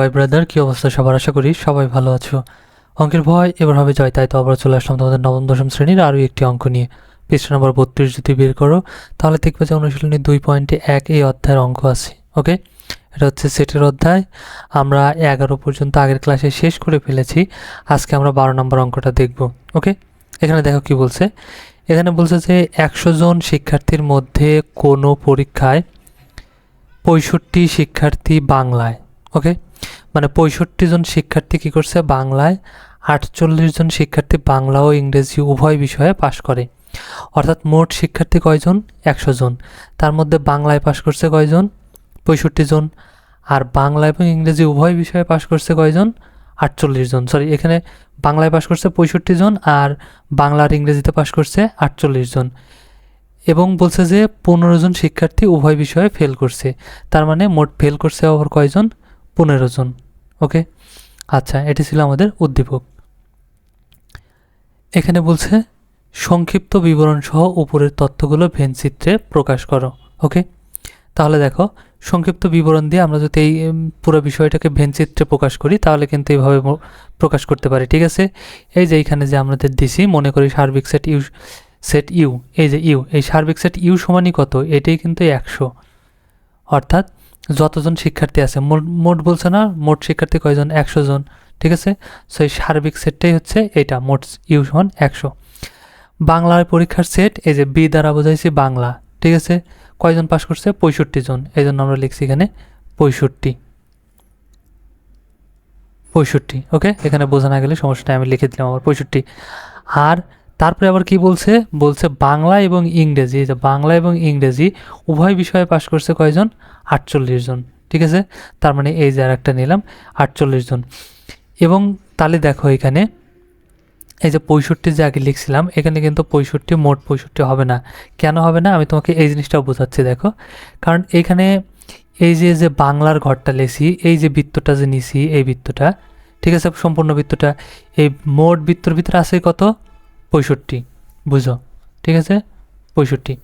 ভাই ব্রাদার, কি অবস্থা সবার? আশা করি সবাই ভালো আছো। অঙ্কের ভয়, এবার হবে জয়, তাই তো আবার চলে আসলাম তোমাদের নবম, দশম শ্রেণির আরও একটি অঙ্ক নিয়ে। পৃষ্ঠা নম্বর বত্রিশ যদি বের করো, তাহলে দেখবে যে অনুশীলনী দুই পয়েন্টে এক এই অধ্যায়ের অঙ্ক আছে, ওকে? এটা হচ্ছে সেটের অধ্যায়। আমরা এগারো পর্যন্ত আগের ক্লাসে শেষ করে ফেলেছি। আজকে আমরা বারো নম্বর অঙ্কটা দেখব, ওকে? এখানে দেখো কি বলছে। এখানে বলছে যে একশো জন শিক্ষার্থীর মধ্যে কোনো পরীক্ষায় পঁয়ষট্টি শিক্ষার্থী বাংলায়, ওকে? মানে পঁয়ষট্টি জন শিক্ষার্থী কী করছে? বাংলায় আটচল্লিশ জন শিক্ষার্থী বাংলা ও ইংরেজি উভয় বিষয়ে পাশ করে। অর্থাৎ মোট শিক্ষার্থী কয়জন? একশো জন। তার মধ্যে বাংলায় পাশ করছে কয়জন? পঁয়ষট্টি জন। আর বাংলা এবং ইংরেজি উভয় বিষয়ে পাশ করছে কয়জন? আটচল্লিশ জন। সরি এখানে বাংলায় পাশ করছে পঁয়ষট্টি জন আর বাংলা আর ইংরেজিতে পাশ করছে আটচল্লিশ জন। এবং বলছে যে পনেরো জন শিক্ষার্থী উভয় বিষয়ে ফেল করছে। তার মানে মোট ফেল করছে আবার কয়জন? পনেরো জন। ওকে আচ্ছা এটি ছিল আমাদের উদ্দীপক। এখানে বলছে, সংক্ষিপ্ত বিবরণ সহ উপরের তথ্যগুলো ভেনচিত্রে প্রকাশ করো। ওকে তাহলে দেখো, সংক্ষিপ্ত বিবরণ দিয়ে আমরা যদি এই পুরো বিষয়টাকে ভেনচিত্রে প্রকাশ করি, তাহলে কিন্তু এইভাবে প্রকাশ করতে পারি। ঠিক আছে? এই যে এইখানে যে আমাদের দিছি, মনে করি সার্বিক সেট ইউ সেট ইউ এই যে ইউ এই সার্বিক সেট ইউ সমানই কত? এটাই কিন্তু একশো। অর্থাৎ যতজন শিক্ষার্থী আছে, মোট মোট বলছে না, মোট শিক্ষার্থী কয়জন? একশো জন, ঠিক আছে? সো এই সার্বিক সেটটাই হচ্ছে এটা, মোট ইউ সমান একশো। বাংলার পরীক্ষার সেট, এই যে বি দ্বারা বোঝাইছি বাংলা, ঠিক আছে? কয়জন পাশ করছে? পঁয়ষট্টি জন এই জন্য আমরা লিখছি এখানে পঁয়ষট্টি। পঁয়ষট্টি ওকে এখানে বোঝা না গেলে সমস্যাটা আমি লিখে দিলাম আবার, পঁয়ষট্টি। আর তারপরে আবার কি বলছে? বলছে বাংলা এবং ইংরেজি। যে বাংলা এবং ইংরেজি উভয় বিষয়ে পাশ করছে কয়জন? আটচল্লিশ জন। ঠিক আছে? তার মানে এই যে আর একটা নিলাম, আটচল্লিশ জন। এবং তাহলে দেখো এখানে, এই যে পঁয়ষট্টি যে আগে লিখছিলাম, এখানে কিন্তু পঁয়ষট্টি, মোট পঁয়ষট্টি হবে না। কেন হবে না? আমি তোমাকে এই জিনিসটাও বোঝাচ্ছি, দেখো। কারণ এখানে এই যে যে বাংলার ঘরটা লেছি এই যে বৃত্তটা যে নিছি, এই বৃত্তটা, ঠিক আছে? সম্পূর্ণ বৃত্তটা, এই মোট বৃত্তর ভিতরে আছে কত? পঁয়ষট্টি, বুঝো? ঠিক আছে? পঁয়ষট্টি।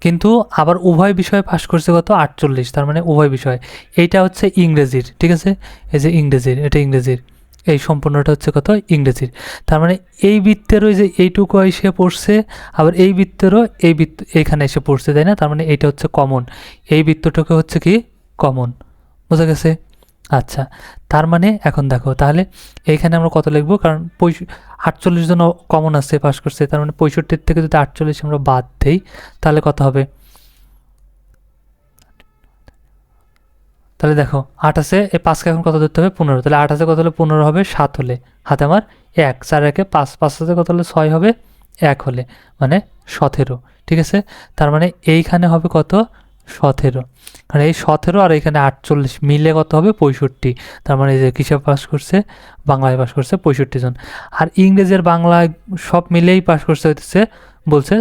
কিন্তু আবার উভয় বিষয়ে পাশ করছে কত? আটচল্লিশ, তার মানে উভয় বিষয়। এইটা হচ্ছে ইংরেজির, ঠিক আছে? এই যে ইংরেজির, এটা ইংরেজির। এই সম্পূর্ণটা হচ্ছে কত? ইংরেজির। তার মানে এই বৃত্তেরও যে এইটুকু এসে পড়ছে, আবার এই বৃত্তেরও এই বৃত্ত এইখানে এসে পড়ছে, তাই না? তার মানে এইটা হচ্ছে কমন এই বৃত্তটুকু হচ্ছে কি? কমন বোঝা গেছে? আচ্ছা তার মানে এখন দেখো, তাহলে এইখানে আমরা কত লিখব? কারণ পঁয়ষ, আটচল্লিশ জন কমন আসছে পাস করছে, তার মানে পঁয়ষট্টির থেকে যদি আটচল্লিশ আমরা বাদ দেই, তাহলে কত হবে? তাহলে দেখো আছে এই পাঁচকে এখন কত ধরতে হবে? পনেরো। তাহলে আছে কত হলে? পনেরো হবে, সাত হলে। হাতে আমার এক। চার একে পাঁচ পাঁচ আছে কত হলে? ছয় হবে, এক হলে। মানে সতেরো। ঠিক আছে? তার মানে এইখানে হবে কত? সতেরো। কারণ এই সতেরো আর এখানে আটচল্লিশ মিলে কত হবে? পঁয়ষট্টি। তার মানে এই যে কিসে পাস করছে? বাংলায় পাস করছে পঁয়ষট্টি জন। আর ইংরেজির বাংলায় সব মিলেই পাস করছে হচ্ছে বলছে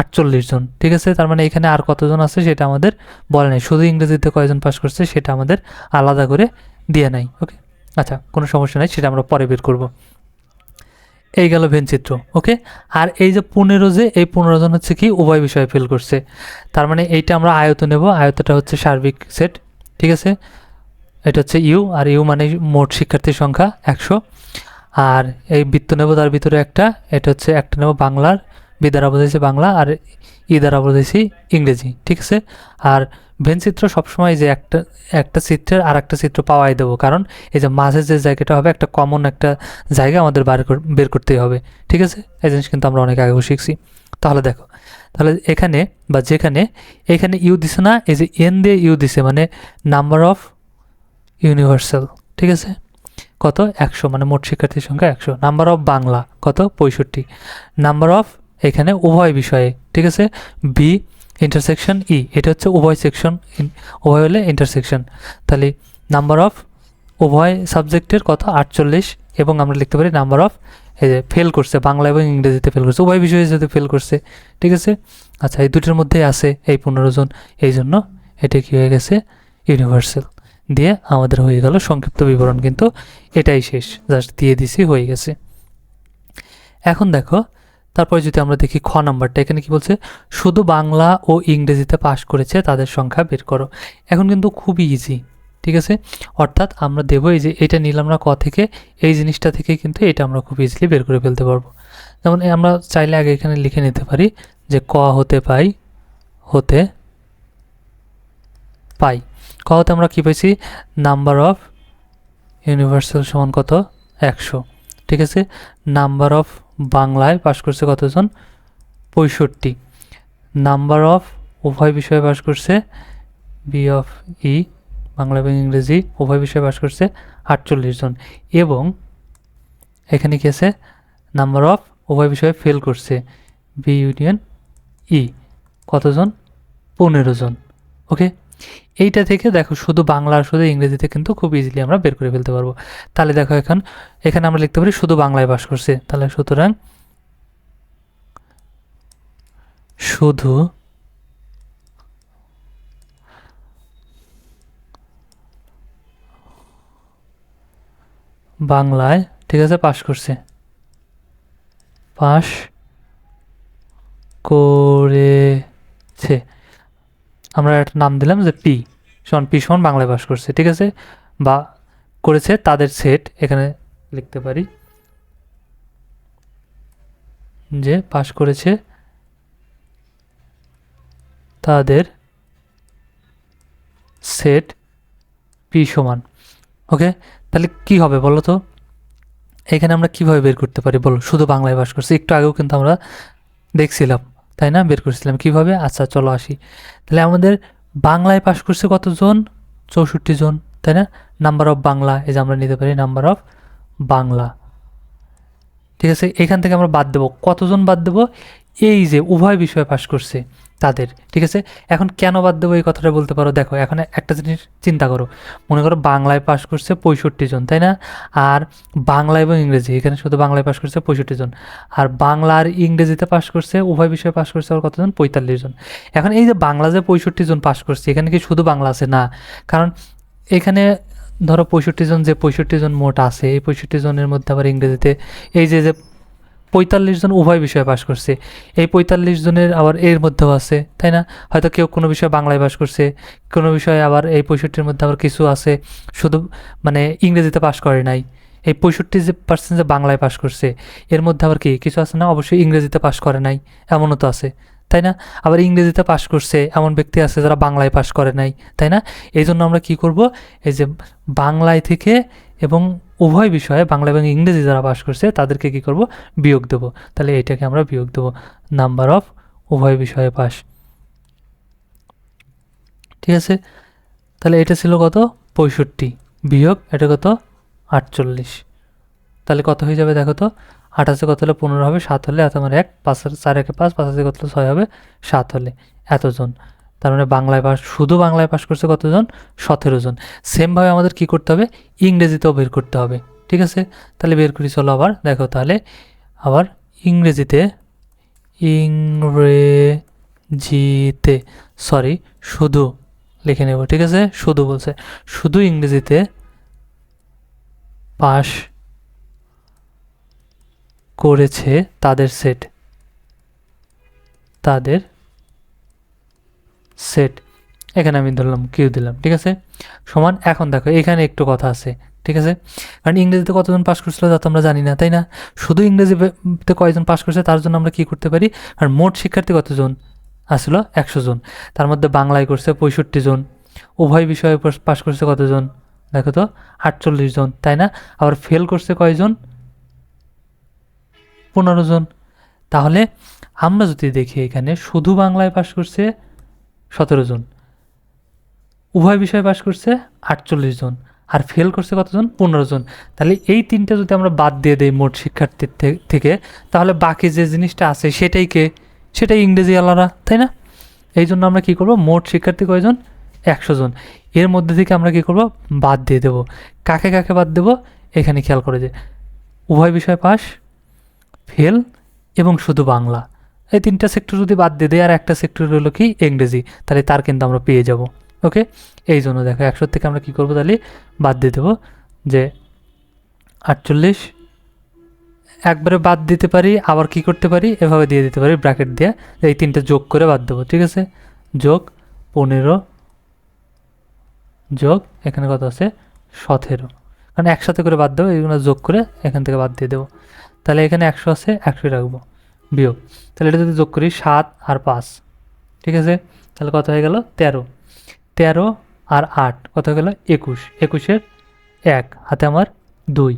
আটচল্লিশ জন। ঠিক আছে? তার মানে এখানে আর কতজন আছে সেটা আমাদের বলে নাই। শুধু ইংরেজিতে কয়জন পাস করছে সেটা আমাদের আলাদা করে দিয়ে নাই। ওকে আচ্ছা কোনো সমস্যা নাই, সেটা আমরা পরে বের করব। এই গেল ভেনচিত্র ওকে? আর এই যে পনেরো যে, এই পনেরো জন হচ্ছে কি উভয় বিষয়ে ফেল করছে। তার মানে এইটা আমরা আয়ত নেব, আয়তটা হচ্ছে সার্বিক সেট ঠিক আছে? এটা হচ্ছে ইউ, আর ইউ মানে মোট শিক্ষার্থীর সংখ্যা একশো। আর এই বৃত্ত নেব, তার ভিতরে একটা, এটা হচ্ছে একটা নেব বাংলার, বি দ্বারা বাংলা, আর ই দ্বারা ইংরেজি, ঠিক আছে? আর ভেন চিত্র সবসময় যে একটা একটা চিত্রের আর একটা চিত্র পাওয়াই দেবো। কারণ এই যে মাঝের যে জায়গাটা হবে, একটা কমন একটা জায়গা আমাদের বার বের করতেই হবে। ঠিক আছে? এই জিনিস কিন্তু আমরা অনেক আগেও শিখছি। তাহলে দেখো, তাহলে এখানে বা যেখানে, এখানে ইউ দিছে না, এই যে এন দিয়ে ইউ দিছে মানে নাম্বার অফ ইউনিভার্সাল ঠিক আছে? কত? একশো মানে মোট শিক্ষার্থীর সংখ্যা একশো। নাম্বার অফ বাংলা, কত? পঁয়ষট্টি। নাম্বার অফ এখানে উভয় বিষয়ে। ঠিক আছে? বি ইন্টারসেকশন ই এটা হচ্ছে উভয় সেকশন উভয় হলে ইন্টারসেকশন তাহলে নাম্বার অফ উভয় সাবজেক্টের কত আটচল্লিশ, এবং আমরা লিখতে পারি নাম্বার অফ এই যে ফেল করছে, বাংলা এবং ইংরেজিতে ফেল করছে, উভয় বিষয়ে যদি ফেল করছে, ঠিক আছে? আচ্ছা এই দুটোর মধ্যেই আছে এই পনেরো জন, এই জন্য এটা কি হয়ে গেছে? ইউনিভার্সাল দিয়ে আমাদের হয়ে গেল সংক্ষিপ্ত বিবরণ, কিন্তু এটাই শেষ জাস্ট দিয়ে দিছি, হয়ে গেছে। এখন দেখো তারপরে যদি আমরা দেখি খ নাম্বারটা, এখানে কি বলছে? শুধু বাংলা ও ইংরেজিতে পাশ করেছে, তাদের সংখ্যা বের করো। এখন কিন্তু খুবই ইজি ঠিক আছে? অর্থাৎ আমরা দেবো এই যে এটা নিলাম না ক থেকে, এই জিনিসটা থেকে কিন্তু এটা আমরা খুব ইজিলি বের করে ফেলতে পারব। যেমন আমরা চাইলে আগে এখানে লিখে নিতে পারি যে ক হতে পাই হতে পাই। ক হতে আমরা কী পেয়েছি? নাম্বার অফ ইউনিভার্সাল সমান কত? একশো, ঠিক আছে? নাম্বার অফ বাংলায় পাশ করছে কতজন? পঁয়ষট্টি। নাম্বার অফ উভয় বিষয়ে পাশ করছে বি অফ ই, বাংলা এবং ইংরেজি, উভয় বিষয়ে পাশ করছে আটচল্লিশ জন। এবং এখানে কি আছে? নাম্বার অফ উভয় বিষয়ে ফেল করছে বি ইউনিয়ন ই, কতজন? পনেরো জন। ওকে? এইটা থেকে দেখো শুধু বাংলা শুধু ইংরেজিতে কিন্তু খুব ইজিলি আমরা বের করে ফেলতে পারব। তাহলে দেখো এখন, এখানে আমরা লিখতে পারি শুধু বাংলায় বাস করছে। তাহলে সুতরাং শুধু বাংলায়, ঠিক আছে পাশ করছে। পাশ করেছে। আমরা একটা নাম দিলাম যে পি, সমান পি সমান বাংলায় পাশ করছে, ঠিক আছে? বা করেছে তাদের সেট, এখানে লিখতে পারি। যে পাশ করেছে তাদের সেট পি সমান, ওকে? তাহলে কি হবে বলো তো? এখানে আমরা কীভাবে বের করতে পারি? বলো, শুধু বাংলায় বাস করছি, একটু আগেও কিন্তু আমরা দেখছিলাম। তাই না? বের করেছিলাম। কীভাবে? আচ্ছা চলো আসি। তাহলে আমাদের বাংলায় পাশ করছে কতজন? চৌষট্টি জন, তাই না? নাম্বার অফ বাংলা, এই যে আমরা নিতে পারি নাম্বার অফ বাংলা। ঠিক আছে? এখান থেকে আমরা বাদ দেবো। কতজন বাদ দেবো? এই যে উভয় বিষয়ে পাশ করছে। তাদের, ঠিক আছে? এখন কেন বাদ দেবো এই কথাটা বলতে পারো? দেখো, এখন একটা জিনিস চিন্তা করো। মনে করো বাংলায় পাশ করছে পঁয়ষট্টি জন, তাই না? আর বাংলা এবং ইংরেজি, এখানে শুধু বাংলায় পাশ করছে পঁয়ষট্টি জন। আর বাংলা আর ইংরেজিতে পাশ করছে, উভয় বিষয়ে পাশ করছে আর কতজন? পঁয়তাল্লিশ জন। এখন এই যে বাংলা যে পঁয়ষট্টি জন পাশ করছে, এখানে কি শুধু বাংলা আছে? না। কারণ এখানে ধরো পঁয়ষট্টি জন, যে পঁয়ষট্টি জন মোট আছে, এই পঁয়ষট্টি জনের মধ্যে আবার ইংরেজিতে, এই যে যে পঁয়তাল্লিশ জন উভয় বিষয়ে পাশ করছে। এই পঁয়তাল্লিশ জনের আবার এর মধ্যেও আছে, তাই না? হয়তো কেউ কোনো বিষয়ে বাংলায় পাশ করছে, কোনো বিষয়ে আবার এই পঁয়ষট্টির মধ্যে আবার কিছু আছে, শুধু মানে ইংরেজিতে পাশ করে নাই। এই পঁয়ষট্টি যে পার্সেন্ট যে বাংলায় পাশ করছে, এর মধ্যে আবার কি কিছু আছে না? অবশ্যই ইংরেজিতে পাশ করে নাই, এমনও তো আছে, তাই না? আবার ইংরেজিতে পাশ করছে এমন ব্যক্তি আছে যারা বাংলায় পাশ করে নাই, তাই না? এই জন্য আমরা কি করব? এই যে বাংলায় থেকে এবং উভয় বিষয়ে বাংলা এবং ইংরেজি যারা পাশ করছে, তাদেরকে কি করব? বিয়োগ দেব। তাহলে এটাকে আমরা বিয়োগ দেব। নাম্বার অফ উভয় বিষয়ে পাস ঠিক আছে? তাহলে এটা ছিল কত? পঁয়ষট্টি। বিয়োগ, এটা কত? আটচল্লিশ। তাহলে কত হয়ে যাবে দেখো তো? আঠাশে কত হলে পনেরো হবে, সাত হলে এত আমার এক, পাঁচ চার একে পাঁচ পাঁচ কত হলে ছয় হবে, সাত হলে। এতজন। তার মানে বাংলায় পাস, শুধু বাংলায় পাস করছে কতজন? সতেরো জন। সেমভাবে আমাদের কি করতে হবে? ইংরেজিতেও বের করতে হবে। ঠিক আছে? তাহলে বের করি, চলো আবার। দেখো তাহলে, আবার ইংরেজিতে ইংরেজিতে সরি শুধু লিখে নেব, ঠিক আছে? শুধু বলছে, শুধু ইংরেজিতে পাস করেছে তাদের সেট তাদের সেট এখানে আমি ধরলাম কিউ দিলাম, ঠিক আছে? সমান, এখন দেখো, এখানে একটু কথা আছে, ঠিক আছে? কারণ ইংরেজিতে কতজন পাস করছিল তা তো আমরা জানি না, তাই না? শুধু ইংরেজিতে কয়জন পাস করছে তার জন্য আমরা কি করতে পারি? আর মোট শিক্ষার্থী কতজন? আসলো একশো জন। তার মধ্যে বাংলায় করছে পঁয়ষট্টি জন। উভয় বিষয়ে পাশ করছে কতজন? দেখো তো, আটচল্লিশ জন, তাই না? আবার ফেল করছে কয়জন? পনেরো জন। তাহলে আমরা যদি দেখি এখানে, শুধু বাংলায় পাশ করছে সতেরো জন। উভয় বিষয়ে পাশ করছে আটচল্লিশ জন। আর ফেল করছে কতজন? পনেরো জন। তাহলে এই তিনটে যদি আমরা বাদ দিয়ে দিই মোট শিক্ষার্থীর থেকে, তাহলে বাকি যে জিনিসটা আছে সেটাই কে? সেটাই ইংরেজি আলাদা, তাই না? এই জন্য আমরা কী করব? মোট শিক্ষার্থী কয়জন? একশো জন। এর মধ্যে থেকে আমরা কী করব? বাদ দিয়ে দেব। কাকে কাকে বাদ দেব? এখানে খেয়াল করে যে, উভয় বিষয় পাস ফেল এবং শুধু বাংলা। এই তিনটা সেক্টর যদি বাদ দিয়ে দেয়, আর একটা সেক্টর হলো কি ইংরেজি, তাহলে তার কিন্তু আমরা পেয়ে যাব ওকে এই জন্য দেখো, একশো থেকে আমরা কী করব তাহলে? বাদ দিয়ে দেবো যে আটচল্লিশ, একবারে বাদ দিতে পারি, আবার কি করতে পারি? এভাবে দিয়ে দিতে পারি ব্র্যাকেট দিয়ে এই তিনটে যোগ করে বাদ দেবো, ঠিক আছে? যোগ পনেরো, যোগ, এখানে কত আছে? সতেরো, কারণ একসাথে করে বাদ দেবো, এইগুলো যোগ করে এখান থেকে বাদ দিয়ে দেবো। তাহলে এখানে একশো আছে, একশোই রাখব। বিয়োগ। তাহলে এটা যদি যোগ করি, সাত আর পাঁচ। ঠিক আছে? তাহলে কত হয়ে গেল? তেরো। তেরো আর আট, কত হয়ে গেল? একুশ। একুশের এক, হাতে আমার দুই।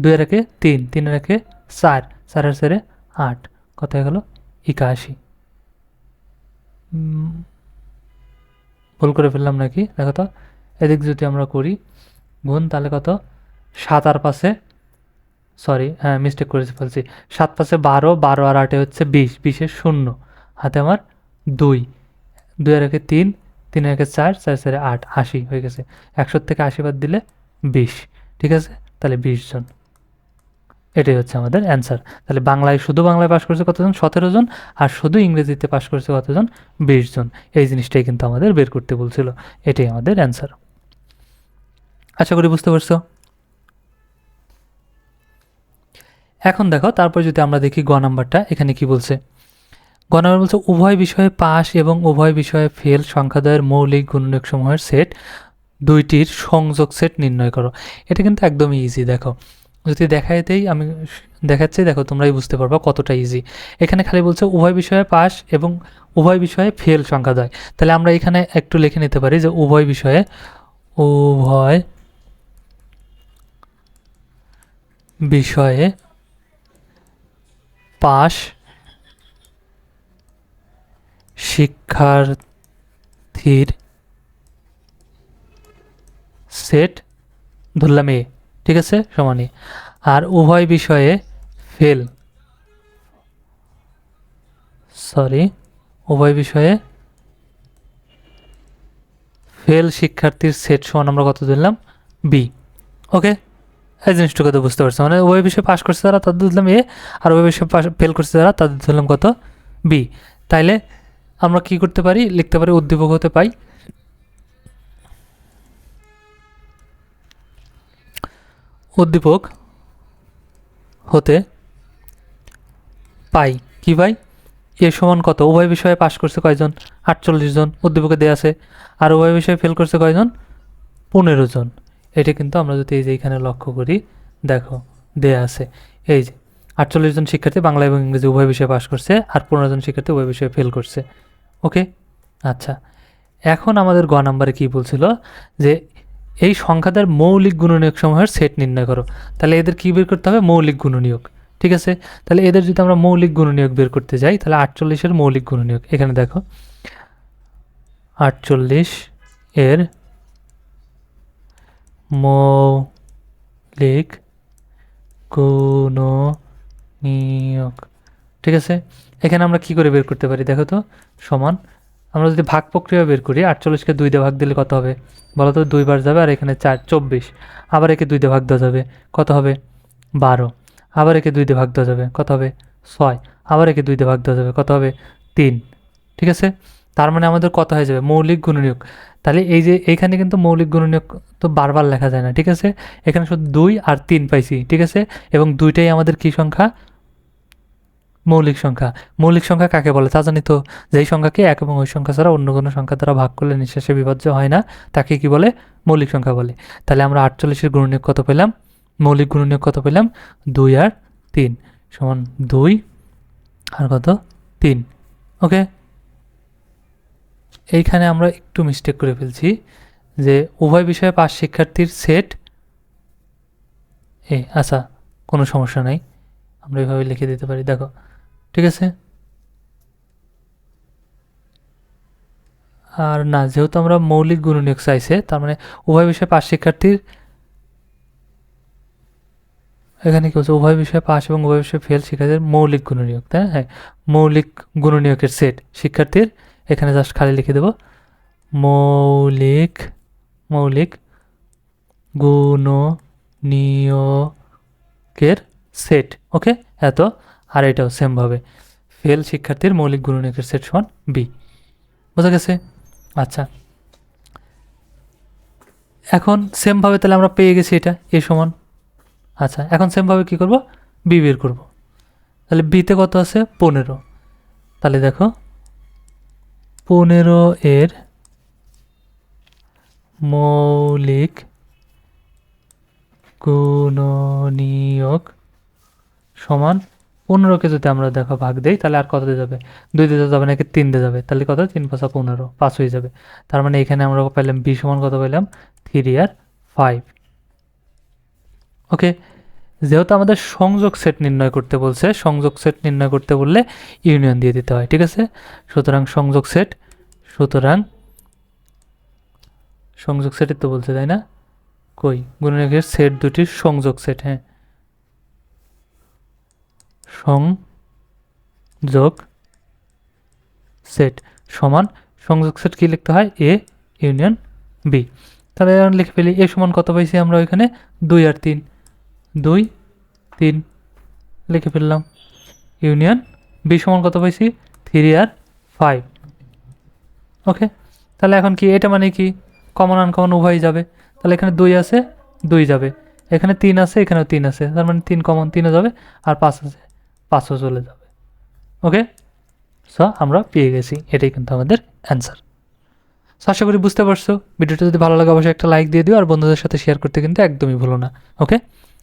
দুই রেখে তিন তিন রেখে চার, চারের চারে আট। কত হয়ে গেল? একাশি। ভুল করে ফেললাম নাকি? দেখো তো। এদিক যদি আমরা করি, গুণ, তাহলে কত? সাত আর পাশে সরি হ্যাঁ মিস্টেক করেছি ফেলছি সাত পাশে বারো বারো আর আটে হচ্ছে বিশ বিশের শূন্য। হাতে আমার দুই। দুই আর একে তিন তিন একে চার চার চারে আট, আশি হয়ে গেছে। একশোর থেকে আশি বাদ দিলে বিশ, ঠিক আছে? তাহলে বিশ জন। এটাই হচ্ছে আমাদের অ্যান্সার তাহলে বাংলায় শুধু বাংলায় পাশ করেছে কতজন? সতেরো জন। আর শুধু ইংরেজিতে পাশ করেছে কতজন? বিশ জন। এই জিনিসটাই কিন্তু আমাদের বের করতে বলছিল। এটাই আমাদের অ্যান্সার আশা করি বুঝতে পারছ। এখন দেখো, তারপর যদি আমরা দেখি গ নাম্বারটা, এখানে কি বলছে? গ নাম্বার বলছে, উভয় বিষয়ে পাস এবং উভয় বিষয়ে ফেল সংখ্যাদ্বয়ের মৌলিক গুণনীয়ক সমূহের সেট দুইটির সংযোগ সেট নির্ণয় করো। এটা কিন্তু একদমই ইজি দেখো। যদি দেখাই দেই, আমি দেখাচ্ছি, দেখো, তোমরাই বুঝতে পারবা কতটা ইজি এখানে খালি বলছে, উভয় বিষয়ে পাস এবং উভয় বিষয়ে ফেল সংখ্যাদ্বয় তাহলে আমরা এখানে একটু লিখে নিতে পারি যে, উভয় বিষয়ে উভয় বিষয়ে পাশ শিক্ষার্থীর সেট ধরলাম এ, ঠিক আছে? সমানই আর উভয় বিষয়ে ফেল। সরি, উভয় বিষয়ে ফেল শিক্ষার্থীর সেট সমান আমরা কত ধরলাম? বি। ওকে? এই জিনিসটুকু তো বুঝতে পারছ। মানে ওই বিষয়ে পাস করছে তারা তাদের ধরলাম এ আর ওই বিষয়ে পাস ফেল করছে তারা তাদের ধরলাম কত বি তাইলে আমরা কি করতে পারি? লিখতে পারি উদ্দীপক হতে পাই। উদ্দীপক হতে পাই। কি পাই এ সমান কত? উভয় বিষয়ে পাশ করছে কয়জন? আটচল্লিশ জন। উদ্দীপকে দেওয়া আছে। আর উভয় বিষয়ে ফেল করছে কয়জন? পনেরো জন। এটা কিন্তু আমরা যদি এই যে এখানে লক্ষ্য করি, দেখো, দেয়া আছে। এই যে, আটচল্লিশ জন শিক্ষার্থী বাংলা এবং ইংরেজি উভয় বিষয়ে পাশ করছে আর পনেরো জন শিক্ষার্থী উভয় বিষয়ে ফেল করছে। ওকে? আচ্ছা এখন আমাদের গ নাম্বারে কি বলছিল? যে এই সংখ্যাদের মৌলিক গুণনীয়ক সমূহের সেট নির্ণয় করো। তাহলে এদের কি বের করতে হবে? মৌলিক গুণনীয়ক। ঠিক আছে? তাহলে এদের যদি আমরা মৌলিক গুণনীয়ক বের করতে যাই, তাহলে আটচল্লিশের মৌলিক গুণনীয়ক। এখানে দেখো, আটচল্লিশ এর মৌলিক গুণনীয়ক ঠিক আছে? এখানে আমরা কি করে বের করতে পারি দেখো তো? সমান। আমরা যদি ভাগ প্রক্রিয়া বের করি, আটচল্লিশকে দুই ভাগ দিলে কত হবে? বলো তো দুইবার যাবে আর এখানে চার, চব্বিশ। আবার একে দুই ভাগ দেওয়া যাবে। কত হবে? বারো। আবার একে দুই ভাগ দেওয়া যাবে। কত হবে? ছয়। আবার একে দুই ভাগ দেওয়া যাবে। কত হবে? তিন। ঠিক আছে? তার মানে আমাদের কত হয়ে যাবে, মৌলিক গুণনীয়ক। তাহলে এই যে এইখানে কিন্তু মৌলিক গুণনীয়ক তো বারবার লেখা যায় না, ঠিক আছে? এখানে শুধু দুই আর তিন পাইছি, ঠিক আছে? এবং দুইটাই আমাদের কি সংখ্যা? মৌলিক সংখ্যা। মৌলিক সংখ্যা কাকে বলে? তা জানি তো। যেই সংখ্যাকে এক এবং ওই সংখ্যা ছাড়া অন্য কোনো সংখ্যা দ্বারা ভাগ করলে নিঃশ্বাসে বিভাজ্য হয় না, তাকে কি বলে? মৌলিক সংখ্যা বলে। তাহলে আমরা আটচল্লিশের গুণনীয়ক কত পেলাম? মৌলিক গুণনীয়ক কত পেলাম? দুই আর তিন সমান দুই আর কত? তিন, ওকে? এইখানে আমরা একটু মিস্টেক করে ফেলছি, যে উভয় বিষয়ে পাঁচ শিক্ষার্থীর সেট এ আচ্ছা কোনো সমস্যা নাই। আমরা এভাবে লিখে দিতে পারি, দেখো, ঠিক আছে? আর না, যেহেতু আমরা মৌলিক গুণনীয়ক চাইছে, তার মানে উভয় বিষয়ে পাঁচ শিক্ষার্থীর এখানে কি বলছে? উভয় বিষয়ে পাস এবং উভয় বিষয়ে ফেল শিক্ষার্থীর মৌলিক গুণনীয়ক, তাই হ্যাঁ মৌলিক গুণনীয়কের সেট শিক্ষার্থীর এখানে জাস্ট খালি লিখে দেব। মৌলিক মৌলিক গুণনীয়কের সেট ওকে এত, আর এটাও সেমভাবে ফেল শিক্ষার্থীর মৌলিক গুণ গুণনীয়কের সেট সমান বি বোঝা গেছে? আচ্ছা। এখন সেমভাবে তাহলে আমরা পেয়ে গেছি এটা এ সমান। আচ্ছা এখন সেমভাবে কী করব? বি বের করব। তাহলে বিতে কত আছে? পনেরো। তাহলে দেখো পনেরো এর মৌলিক গুণনীয়ক সমান পনেরোকে যদি আমরা দেখো ভাগ দেই, তাহলে আর কত দিয়ে যাবে? দুই দিয়ে যাবে নাকি তিন দিয়ে যাবে? তাহলে কত? তিন পাঁচা পনেরো, পাঁচ হয়ে যাবে। তার মানে এখানে আমরা পাইলাম বি সমান কত পাইলাম থ্রি আর ফাইভ ওকে যেহেতু আমাদের সংযোগ সেট নির্ণয় করতে বলছে, সংযোগ সেট নির্ণয় করতে বললে ইউনিয়ন দিয়ে দিতে হয়, ঠিক আছে? সুতরাং সংযোগ সেট, সুতরাং সংযোগ সেটের তো বলছে, তাই না? কই? গুণনীয়কের সেট দুটির সংযোগ সেট হ্যাঁ। সংযোগ সেট সমান, সংযোগ সেট কি লিখতে হয়? A, union, B. তাহলে লিখে ফেলি, এ সমান কত পাইছি আমরা ওইখানে? দুই আর তিন। দুই, তিন, লিখে ফেললাম। ইউনিয়ন বি সমান কত পাইছি? থ্রি আর ফাইভ। ওকে, তাহলে এখন কি? এটা মানে কি? কমন আনকমন উভয় যাবে। তাহলে এখানে দুই আছে, দুই যাবে। এখানে তিন আছে, এখানেও তিন আছে। তার মানে তিন কমন তিনও যাবে আর পাঁচ আছে, পাঁচও চলে যাবে। ওকে সো আমরা পেয়ে গেছি। এটাই কিন্তু আমাদের অ্যান্সার সো আশা করি বুঝতে পারছ। ভিডিওটা যদি ভালো লাগে, অবশ্যই একটা লাইক দিয়ে দিও। আর বন্ধুদের সাথে শেয়ার করতে কিন্তু একদমই ভুলো না। ওকে?